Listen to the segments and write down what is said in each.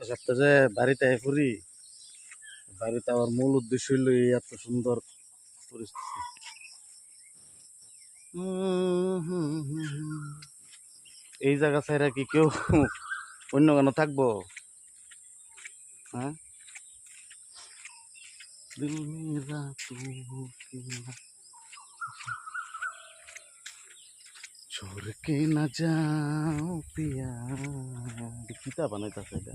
সপ্তাহ সপ্তাহ যে বাড়িতে আয় ফুরি বাড়িতে আমার মূল উদ্দেশ্য হইলো এই এত সুন্দর পরিস্থিতি এই জায়গা ছাড়া কি কেউ অন্য কেন থাকবো হ্যাঁ দিল মেরা তু কিনা छोड़ के न जाओ पिया কিতা বানাইতেছে এটা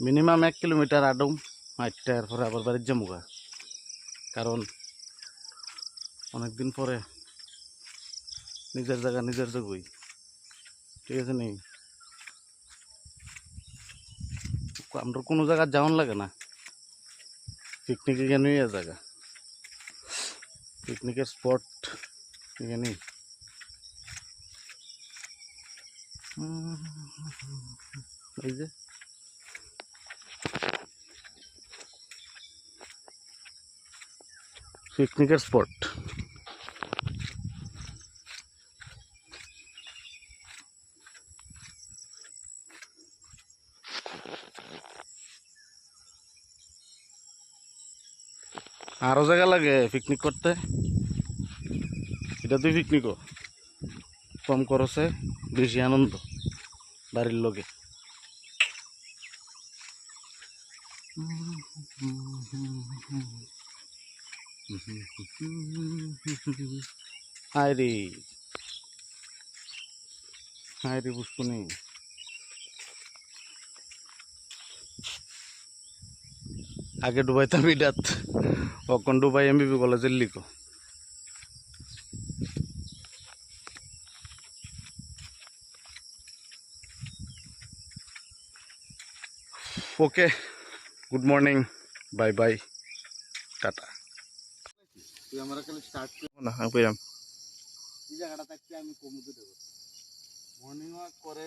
মিনিমাম এক কিলোমিটার আডম হাইটটা এরপরে আবার বাড়ির যামুগা কারণ অনেকদিন পরে নিজের জায়গা নিজের জায়গায় ঠিক আছে নি? আমরা কোনো জায়গা যাওয়ান লাগে না। পিকনিকে এখানেই জায়গা। পিকনিকের স্পট এখানেই এই যে। পিকনিকের স্পট। আরও জায়গা লাগে পিকনিক করতে? এটা তুই পিকনিকও। কম খরচে বেশি আনন্দ বাড়ির লোকে। হায় রে। হায় রে পুষ্পনি। আগে ডুবাইতাম ইডাত অকন ডুবাই এমবিবি কলেজের লিখো okay, good morning, bye bye, tata. তুই আমার খালি স্টার্ট না আমি কইরাম। এই জায়গাটা থাকতে আমি কমুতে দেবো। মর্নিং ওয়াক করে